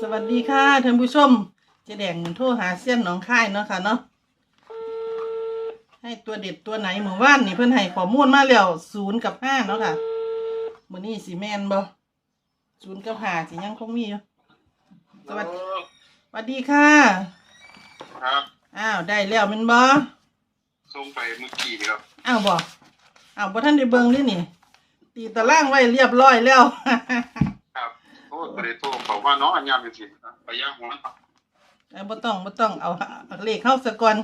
สวัสดีค่ะท่านผู้ชมเจ๊แดงโทรหาเส้ยนหนองค่ายเนาะค่ะเนาะให้ตัวเด็ดตัวไหนหมู่บ้านนี่เพิ่นให้ข้อมูลมาแล้วศูนย์กับห้าเนาะค่ะมื้อนี้สิแม่นบ่ศูนย์กับห้าสิยังคงมีอยู่สวัสดีสวัสดีค่ะครับอ้าวได้แล้วแม่นบ่ส่งไปเมื่อกี้นี่ครับอ้าวบ่อ้าวบ่ทันได้เบิ่งนี่นี่ ตีตารางไว้เรียบร้อยแล้ว ครับโอ้บริโทร บอกว่าน้องอัญญาเป็นสิไปย่างหัวเอ้ยบ่ต้องบ่ต้องเอาเลขเข้าซะก่อน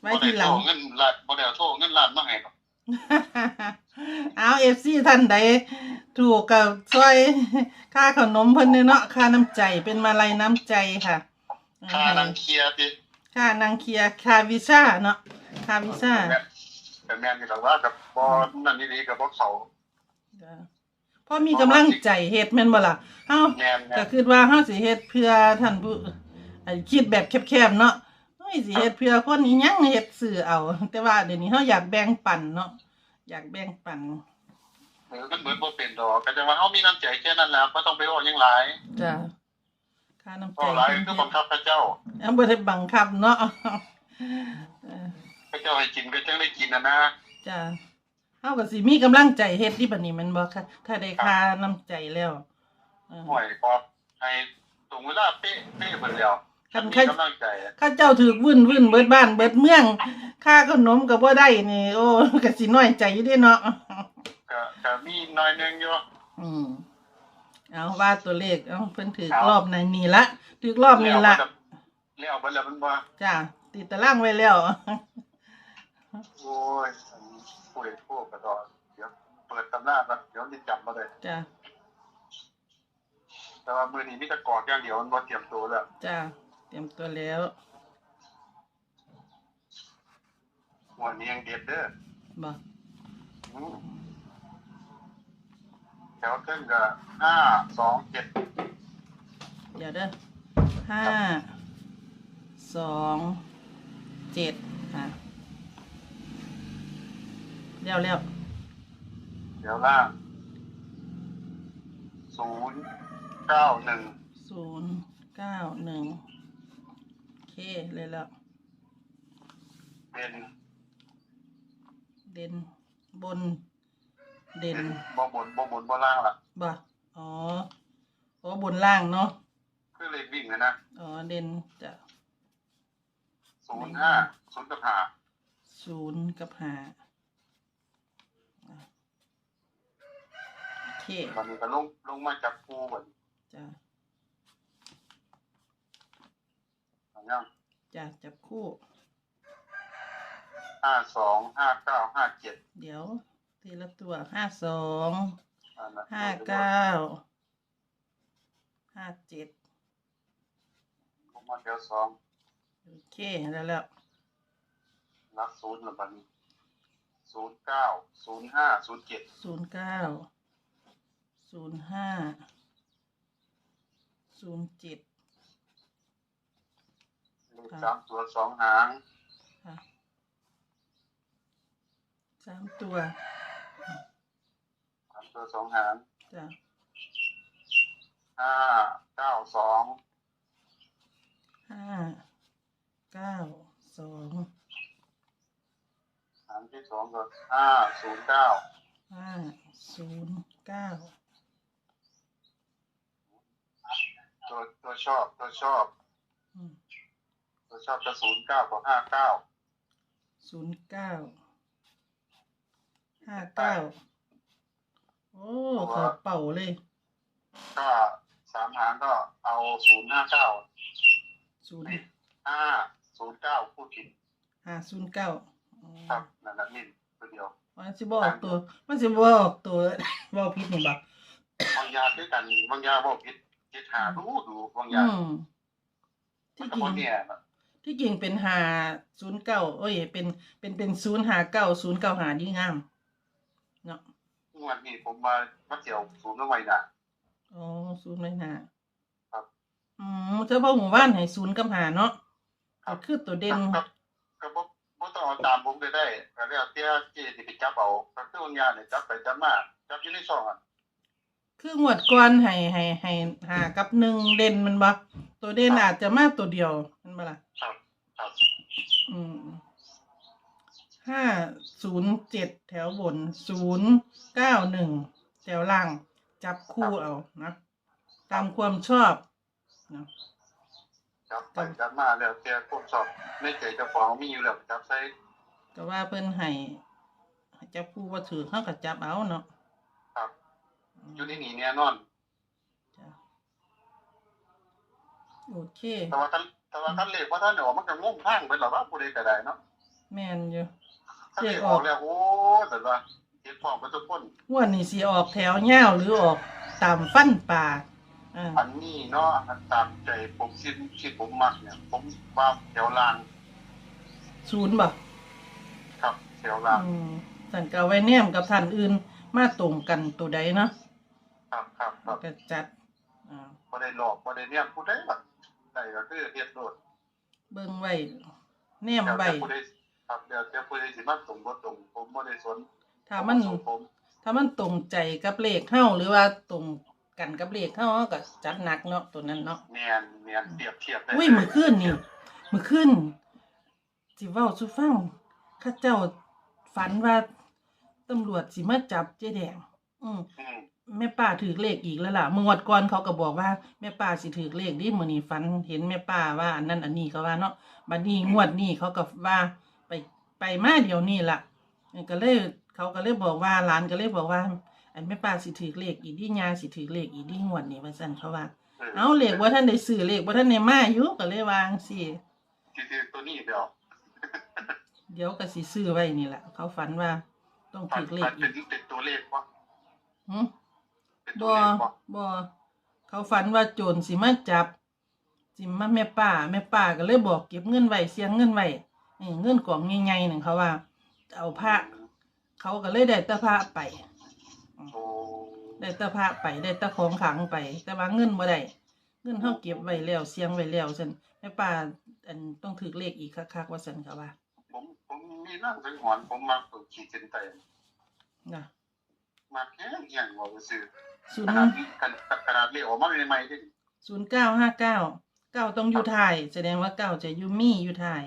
ไว้ทีหลังบ่ได้โทรเงินลาดบ่ได้เอาโทรเงินล้านมาให้ครับเอาเอฟซีท่านใดถูกกับช่วยค่าขนมเพิ่นเนี่ยเนาะค่าน้ำใจเป็นมาลัยน้ำใจค่ะค่านังเคลียร์ติค่านางเคลียร์ค่าวีซ่าเนาะค่าวีซ่าแต่แม่นนี่ล่ะว่ากับบ่นั่นนี่กับบ่เขาจ้ะ พอมีกำลังใจเฮ็ดแม่นบ่ล่ะเฮาแม่นแม่ก็นคิดว่าเฮาสิเฮ็ดเพื่อท่านผู้ไอ้คิดแบบแคบๆเนาะเฮ้ยสิเฮ็ดเพื่อคนอีหยังเฮ็ดสื่อเอา แต่ว่าเดี๋ยวนี้เฮาอยากแบ่งปันเนาะอยากแบ่งปัน เออมันเบิดบ่เป็นดอกก็จะว่าเฮามีน้ำใจแค่นั้นแหล้วบ่ต้องไปว่าหยังหลายจ้ะค่าน้ำใจเพราะหลายคือบังคับพระเจ้าอันบ่ได้บังคับเนาะเออพระเจ้าให้กินก็จังได้กินนะนะจ้ะ เฮาก็สิมีกำลังใจเฮ็ดที่บัดนี้แมันบ่ค่ะ ถ้าได้ค่าน้ำใจแล้วเออห่วยพอให้ตรงเวลาเป๊ะเป๊ะเบิดแล้วคันมีใคร กำลังใจข้าเจ้าถูกวุ่นวุ่นเบิดบ้านเบิดเมืองค่าขนมก็บ่ได้นี่ โอ้ก็สิน้อยใจอยู่เด้เนาะก็ก็มีหน้อยหนึงอยู่ อืมเอาว่าตัวเลขเอาเพิ่นถือรอบในนี่ละถือรอบนี้ละแล้วเบิดแล้วมันบ่จ้ะติดตารางไว้แล้ว โอ้ย อันนี้ผู้เอกพวกกระดอนเดี๋ยวเปิดตำราก่อนเดี๋ยวจะจำมาเลย จ้ะแต่ว่ามือนี้มีแต่กอดอย่างเดียวมันบ่เตรียมตัวแล้วจ้ะเตรียมตัวแล้ววันนี้ยังเด็ดเด้อบ่อืมแถวขึ้นก็ห้าสองเจ็ดเดี๋ยวเด้อห้าสองเจ็ดค่ะ แล้วแล้วเดี๋ยวล่างศูนย์เก้าหนึ่งศูนย์เก้าหนึ่งโอเคเลยแล้ว เป็นเด่นบน เด่นบ่บนบ่บนบ่ล่างล่ะบ่อ๋ออ๋อบนล่างเนาะคือเลขวิ่งนะนะอ๋อเด่นจะศูนย์ห้าศูนย์กับห้าศูนย์กับห้าอะ โอเคตอนนี้ก็ลงลงมาจากภูเหมือนจ้ะอันนี้จ้ะจับคู่ ห้าสองห้าเก้าห้าเจ็ดเดี๋ยว ทีละตัวห้าสองอันนั้นห้าเก้าห้าเจ็ดผมมาเดี๋ยวสองโอเคแล้วแล้วรักศูนย์หรือบัดนี้ศูนย์เก้าศูนย์ห้าศูนย์เจ็ดศูนย์เก้า ศูนย์ห้าศูนย์เจ็ดเลขสามตัวสองหางค่ะสามตัวสามตัวสองหางจ้ะห้าเก้าสองห้าเก้าสองหางที่สองก็ห้าศูนย์เก้าห้าศูนย์เก้า ตัวตัวชอบตัวชอบ อืมตัวชอบจะศูนย์เก้ากับห้าเก้าศูนย์เก้าห้าเก้าโอ้ขอเป่าเลย ก็สามหางก็เอาศูนย์ห้าเก้าศูนย์ห้าศูนย์เก้าพูดผิดห้าศูนย์เก้าอ๋อครับนั่นแหละนิ่ตัวเดียวมันสิบอกตัว มันสิบอกตัวบอกผิดนี่บักบางยาด้วยกันบางยาบอกผิด ผิดหาดูดูบางอืยามมัที่นจก็ริบ่งเนี่ยนะที่จริงเป็นหาศูนย์เก้าเอ้ย เป็นเป็นเป็นศูนย์หาเก้าศูนย์เก้าหาดีงามเนาะงวดนี้ผมมามาเที่ยวศูนย์เอาไว้น่ะอ๋อศูนย์ไม่หาครับอืมเธอพ่อหมู่บ้านให้ศูนย์กับหาเนาะก็คือตัวเด่นก็ก็บ่บ่ต้องเอาตามผมไปได้ก็แล้วแต่เจสิไปจับเอาก็คือบางยาเนี่ยจับไปจับมาจับอยู่ในซองอะ คืองวดก่อนให้ให้ให้หากับหนึ่งเด่นมันบ่ตัวเด่นอาจจะมาตัวเดียวนั่นบ่ล่ะครับครับอืมห้าศูนย์เจ็ดแถวบนศูนย์เก้าหนึ่งแถวล่าง จับคู่เอานะตามความชอบนะจับไปจับมาแล้วแต่พวกสอบในใจเจ้าของมีอยู่แล้วจับใส่ก็ว่าเพิ่นให้จับคู่ว่าถือเขาก็จับเอาเนาะครับ อยู่ในนี้แน่นอนจ้ะโอเคแต่ว่าท่านแต่ว่าท่านเลขว่าท่านออกมันก็งงทางไปหรอว่าผู้ใดก็ได้เนาะแม่นอยู่ท่านเลขออกแล้วโอ้แต่ว่าเห็นพร้อมกันทุกคนงวดนี้สิออกแถวยาวหรือออกตามฟันป่าอ่าอันนี้เนาะอันตามใจผมคิดคิดผมมักเนี่ย ผมว่าแถวล่างศูนย์บ่ครับแถวล่างอืมสันกาไว้แนมกับท่านอื่นมาตรงกันตัวใดเนาะ ครับครับครับก็จัดอ่าบ่ได้หลอกบ่ได้เนี่ยผู้ใดล่ะได้ก็คือเฮ็ดโลดเบิ่งไว้แนมเดี๋ยวไว้แต่ผู้ใดครับเดี๋ยวแต่ผู้ใดสิมาตรงบ่ตรงผมบ่ได้สนถ้ามันผมถ้ามันตรงใจกับเลขเฮาหรือว่าตรงกันกับเลขเฮาเราก็จัดหนักเนาะตัวนั้นเนาะเนียนเนียนเปรียบเทียบได้อุ้ยมื้อคืนนี่มื้อคืนสิเว้าสู่ฟังข้าเจ้าฝันว่าตำรวจสิมาจับเจ๊แดง อืมอืม แม่ป้าถือเลขอีกแล้วล่ะเมื่อวันก่อนเขาก็บอกว่าแม่ป้าสิถือเลขดิมื้อนี้ฝันเห็นแม่ป้าว่าอันนั้นอันนี้เขาว่าเนาะบัดนี้งวดนี้เขาก็ว่าไปไปมาเดี๋ยวนี้ล่ะก็เลยเขาก็เลยบอกว่าหลานก็เลยบอกว่าอันแม่ป้าสิถือเลขอีกดิยาสิถือเลขอีกดิงวดนี้ว่าซั่นเขาว่า เอาเลขว่าท่านได้ซื้อเลขว่าท่านได้มาอยู่ก็เลยวาจั่งสิที่ที่ตัวนี้เดี๋ยวเดี๋ยวก็สิซื้อไว้นี่แหละเขาฝันว่า ต้องมันถือเลมัขนอีเป็นกเป็นตัวเลขบ่หึ เป็นตัวบ่เลขบ่บ่เขาฝันว่าโจรสิมาจับ สิมาแม่ป้า แม่ป้าก็เลยบอกเก็บเงินไว้เสียงเงินไว้เออเงินกล่องใหญ่ๆนึงเขาว่าจะเอาพระเขาก็เลยได้แตะพระไป โอ้ได้แตะพระไปได้แตะของขลังไป แต่ว่าเงินบ่ได้เงินเฮาเก็บไว้แล้วเสียงไว้แล้วซั่นแม่ป้าอันต้องถือเลขอีกคักๆว่าซั่นเขาว่าผมผมมีนั่งสังหรณ์ผมมาฝึกขีดเส้นใต้นะมาแค่เฮียงว่าซื่อ ศูขนนาดย์กันขนาดเลขออกมาใหม่ๆที่ศูนย์เก้าห้าเก้าเก้าต้องอยู่ไทาย แสดงว่าเก้าจะอยู่มี่อยู่ไทาย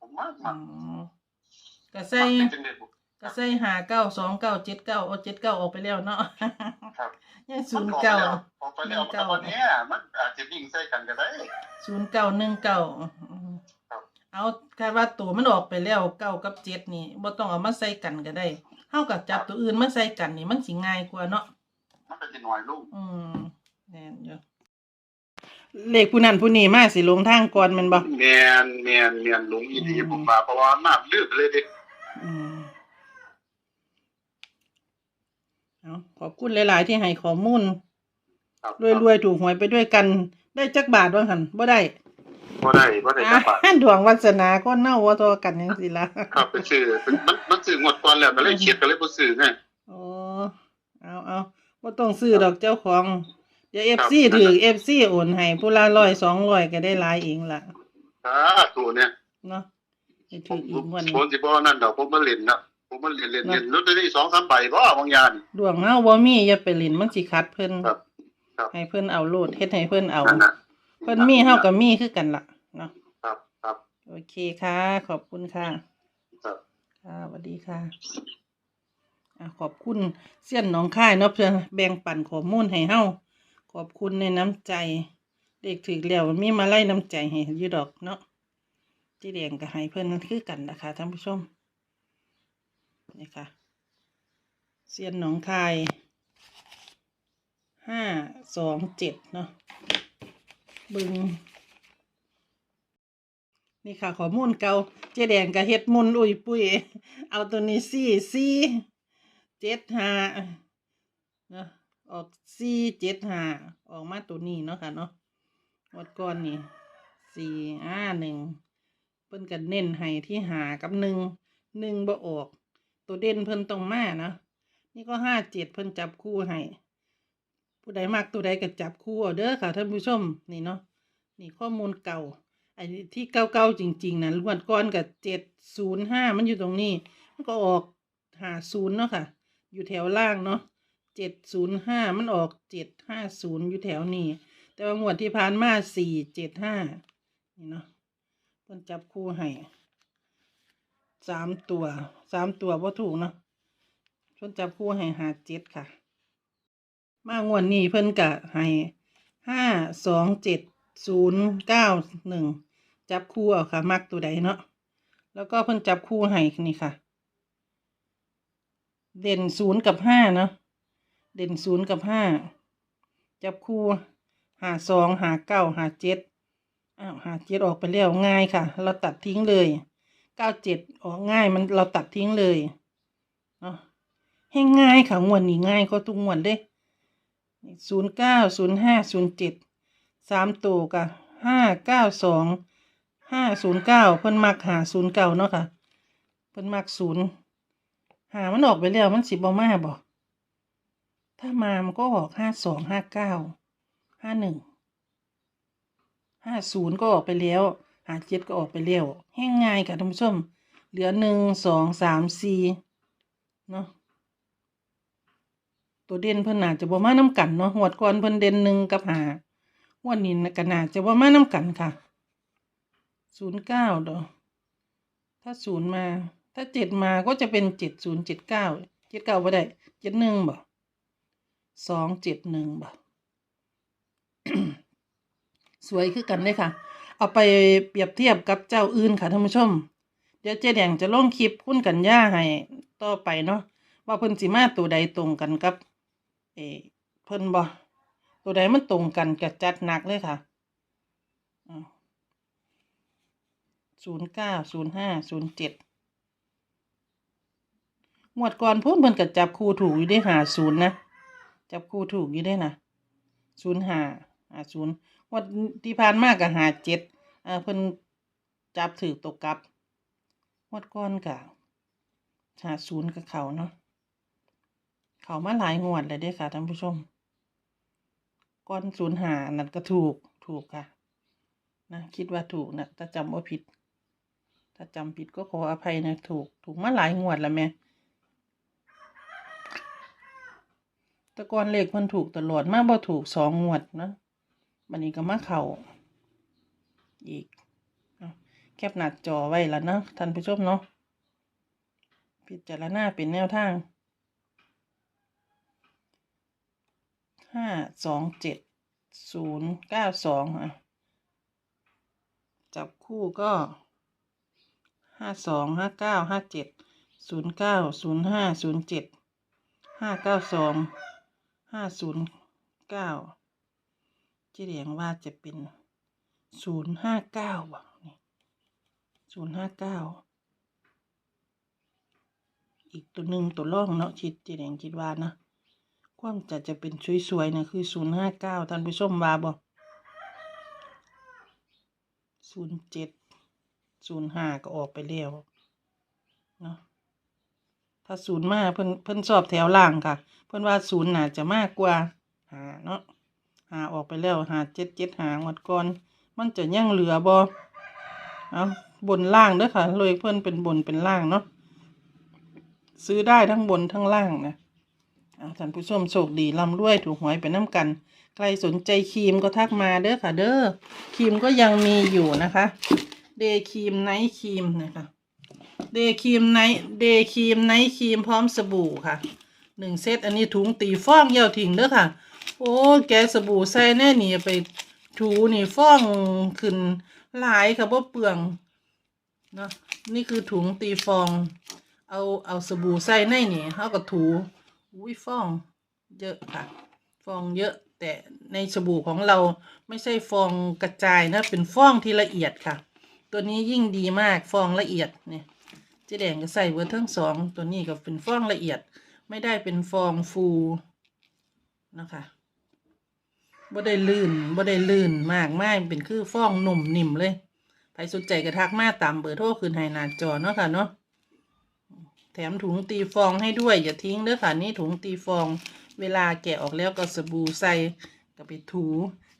ผมมากอ๋มาอกก็ใส่มันเป็นจังได๋บ่ก็ใส่หาเก้าสองเก้าเจ็ดเก้าเอาเจ็ดเก้าออกไปแล้วเนาะ ครับยังศูนย์เก้าออกไปแล้วแต่วันนี้มันอาจจะวิ่งใส่กันก็ได้ ศูนย์เก้าหนึ่งเก้าครับ เอาคาดว่าตัวมันออกไปแล้วเก้ากับเจ็ดนี่บ่ต้องเอามาใส่กันก็ได้เท่ากับจับตัวอื่นมาใส่กันนี่มันสิง่ายกว่าเนาะ มันก็สิน้อยลงอืมแน่นอยู่เลขผู้นั้นผู้นี้มาสิลงทางก่อนแมันบ่แม่นแม่นแม่นลงอีหลีผมมาเพราะว่าน้ำลืดเลยเด้อืมเอาขอบคุณหลาย ๆ ที่ให้ข้อมูลครับรวย ๆ ถูกหวยไปด้วยกัน ได้จักบาทว่าหันบ่ได้บ่ได้บ่ได้จักบาทอ่าดวงวาสนาก็เน่าว่าทอกันจังซี่ล่ะครับไปซื้อเป็นมันมันซื้องวดก่อนแล้วก็เลยเครียดก็เลยบ่ซื้อไงอ๋อเอาเอา บ่ต้องซื้อดอกเจ้าของเดี๋ยวครับ FC ถือ FC โอนให้ผู้ละ100 200ก็ได้หลายเองล่ะสาธุเนี่ยเนาะให้ผถือมอีกงวันผมสิบ่นั่นดอกผมมาเล่นนะผมมาเล่นเล่นเล่นลอตเตอรี่2 3ใบบ่บางอยาง ดวงเฮาบ่มีอย่าไปลิ้นมันสิขัดเพิ่นครับครับ ให้เพิ่นเอาโลดเฮ็ดให้เพิ่นเอา นั่นน่ะ เพิ่นมีเฮาก็มีคือกันล่ะเนาะครับครับโอเคค่ะ ขอบคุณค่ะครับ ค่ะสวัสดีค่ะอะ ขอบคุณเสี้ยนหนองค่ายเนาะเพื่อแบ่งปันข้อมูลให้เฮาขอบคุณในน้ำใจ เด็กถึกแล้วมีมาไล่น้ำใจให้ยูดอกเนาะที่แดงก็ให้เพื่อนคือกันนะคะท่านผู้ชมนี่ค่ะเสี้ยนหนองคายห้าสองเจ็ดเนาะบึง นี่ค่ะขอมูลเกาเจ๊แดงก็เฮ็ดมุนอุยปุยเอาตัวนี้สี่สี่ เจ็ดห้าเนาะออกสี่เจ็ดห้าออกมาตัวนี้เนาะค่ะเนาะวัดก่อนนี่สี่ห้าหนึ่งเพิ่นกันเน้นให้ที่หากับหนึ่งหนึ่งบ่ออก ตัวเด่นเพิ่นตรงมาเนาะนี่ก็ห้าเจ็ดเพิ่นจับคู่ให้ผู้ใดมากตัวใดก็จับคู่เด้อค่ะท่านผู้ชมนี่เนาะนี่ข้อมูลเก่าไอ้ที่เก้าเก้าจริง ๆนะลวนก้อนกับเจ็ดศูนย์ห้ามันอยู่ตรงนี้ มันก็ออกหาศูนย์เนาะค่ะ อยู่แถวล่างเนาะเจ็ดศูนย์ห้ามันออกเจ็ดห้าศูนย์อยู่แถวนี้ แต่ว่างวดที่ผ่านมาสี่เจ็ดห้านี่เนาะเพิ่นจับคู่ให้สามตัวสามตัวบ่ถูกเนาะเพิ่นจับคู่ให้หาเจ็ดค่ะ มางวดนี้เพิ่นกะให้ห้าสองเจ็ดศูนย์เก้าหนึ่งจับคู่เอาค่ะ มักตัวใดเนาะแล้วก็เพิ่นจับคู่ให้นี่ค่ะ เด่นศูนย์กับห้าเนาะเด่นศูนย์กับห้าจับคู่หาสองหาเก้าหาเจ็ดอ้าวหาเจ็ดออกไปแล้วง่ายค่ะ เราตัดทิ้งเลยเก้าเจ็ดออกง่ายมันเราตัดทิ้งเลยเนาะให้ง่ายค่ะงวดนี้ง่ายก็ทุกงวดเด้ศูนย์เก้าศูนย์ห้าศูนย์เจ็ดสามตัวกับห้าเก้าสองห้าศูนย์เก้าเพิ่นมักหาศูนย์เก้าเนาะค่ะ เพิ่นมักศูนย์ หามันออกไปแล้วมันสิบ่มาบ่ถ้ามามันก็ออกห้าสองห้าเก้าห้าหนึ่งห้าศูนย์ก็ออกไปแล้วหาเจ็ดก็ออกไปแล้วแห้งง่ายค่ะท่านผู้ชม เหลือหนึ่งสองสามสี่เนาะตัวเด่นเพิ่นน่าจะบ่มาน้ำกันเนาะหวดก่อนเพิ่นเด่นหนึ่งกับหาหวดนี้ก็น่าจะบ่มาน้ำกันค่ะศูนย์เก้าดอถ้าศูนย์มา ถ้าเจ็ดมาก็จะเป็นเจ็ดศูนย์เจ็ดเก้าเจ็ดเก้าบ่ได้เจ็ดหนึ่งบ่สองเจ็ดหนึ่งบ่สวยคือกันเลยค่ะ เอาไปเปรียบเทียบกับเจ้าอื่นค่ะท่านผู้ชม เดี๋ยวเจ๊แดงจะลงคลิปคุ้นกันย่าให้ต่อไปเนาะว่าเพิ่นสิมาตัวใดตรงกันกับ เอเพิ่นบ่ตัวใดมันตรงกันก็จัดหนักเลยค่ะศูนย์เก้าศูนย์ห้าศูนย์เจ็ด งวดก่อนพูดเพิ่นก็จับคู่ถูกอยู่ได้หาศูนย์นะ จับคู่ถูกอยู่ได้นะศูนย์หาหาศูนย์งวดที่ผ่านมากก็หาเจ็ดเออเพิ่นจับถือตกกลับงวดก่อนก็หาศูนย์กับเขาเนาะเขามาหลายงวดเลยเด้ค่ะท่านผู้ชมก้อนศูนย์หานั่นก็ถูกถูกค่ะ นะคิดว่าถูกนะถ้าจำว่าผิด ถ้าจำผิดก็ขออภัยนะถูก ถูกมาหลายงวดแล้วแม่แตะกอนเลขมันถูกตลอดมาบ่ถูกสองงวดนะวันนี้ก็มาเข่าอีกแคปหน้าจอไว้แล้วนะท่านผู้ชมเนาะพิจารณาเป็นแนวทางห้าสองเจ็ดศูนย์เก้าสองอะจับคู่ก็ห้าสองห้าเก้าห้าเจ็ดศูนย์เก้าศูนย์ห้าศูนย์เจ็ดห้าเก้าสอง ห้าศูนย์เก้าเจีเรียงว่าจะเป็นศูนย์ห้าเก้าว่ะนี่ศูนย์ห้าเก้าอีกตัวหนึ่งตัวล่องเนาะชิดเจีเรียงคิดว่านะความจะจะเป็นสวยๆนะคือศูนย์ห้าเก้าท่านผู้ชมว่าบอกศูนย์เจ็ดศูนย์ห้าก็ออกไปแล้ว ถ้าศูนย์มาเพิ่นเพิ่นสอบแถวล่างค่ะ เพิ่นว่าศูนย์น่าจะมากกว่าหาเนาะหาออกไปแล้วหาเจ็ดเจ็ดหาหมดก่อน มันจะยังเหลือบ่เอาบนล่างเด้อค่ะเลยเพิ่นเป็นบนเป็นล่างเนาะซื้อได้ทั้งบนทั้งล่างนะอ่าท่านผู้ชมโชคดีร่ำรวยถูกหวยไปน้ำกัน ใครสนใจครีมก็ทักมาเด้อค่ะ เด้อครีมก็ยังมีอยู่นะคะ เดย์ครีมไนท์ครีมนะคะ เดย์ครีมไนท์เดย์ครีมไนท์ครีมพร้อมสบู่ค่ะหนึ่งเซตอันนี้ถุงตีฟองเยี่ยวถิงเด้อค่ะ โอ้แกสบู่ใส่แน่นี่ไปถูนี่ฟองขึ้นหลายค่ะบ่เปลืองเนาะนี่คือถุงตีฟอง เอาเอาสบู่ใส่ในนี่เขาก็ถูอุ้ยฟองเยอะค่ะ ฟองเยอะแต่ในสบู่ของเราไม่ใช่ฟองกระจายนะเป็นฟองที่ละเอียดค่ะ ตัวนี้ยิ่งดีมากฟองละเอียดเนี่ย จ๊แดงก็ใส่เวอร์ทั้งสองตัวนี้ก็เป็นฟองละเอียด ไม่ได้เป็นฟองฟูนะคะบ่ได้ลื่นบ่ได้ลื่นมากมากเป็นคือฟองหนุ่มนิ่มเลยใครสนใจกระทักมาตามเบอร์โทรคืนให้หน้าจอเนาะค่ะเนาะแถมถุงตีฟองให้ด้วย อย่าทิ้งเด้อค่ะนี่ถุงตีฟอง เวลาแกะออกแล้วก็สบู่ใส่ก็ไปถู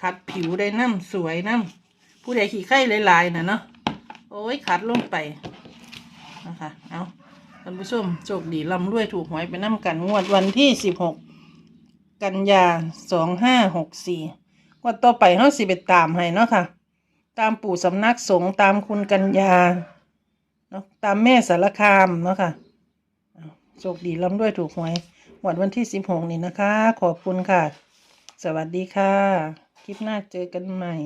คัดผิวได้น้ำสวยน้ำผู้ใดขี้ไข้หลายๆนะเนาะโอ้ยคัดลงไป นะคะ เอาท่านผู้ชมโชคดีลำรวยถูกหวยไปน้ำกันงวดวันที่สิบหกกันยาสองห้าหกสี่วันต่อไปเฮาสิไปตามให้เนาะค่ะ ตามปู่สำนักสงฆ์ตามคุณกัญญาเนาะตามแม่สารคามเนาะค่ะโชคดีร่ำด้วยถูกหวยหวดวันที่สิบหกนี่นะคะ ขอบคุณค่ะ สวัสดีค่ะ คลิปหน้าเจอกันใหม่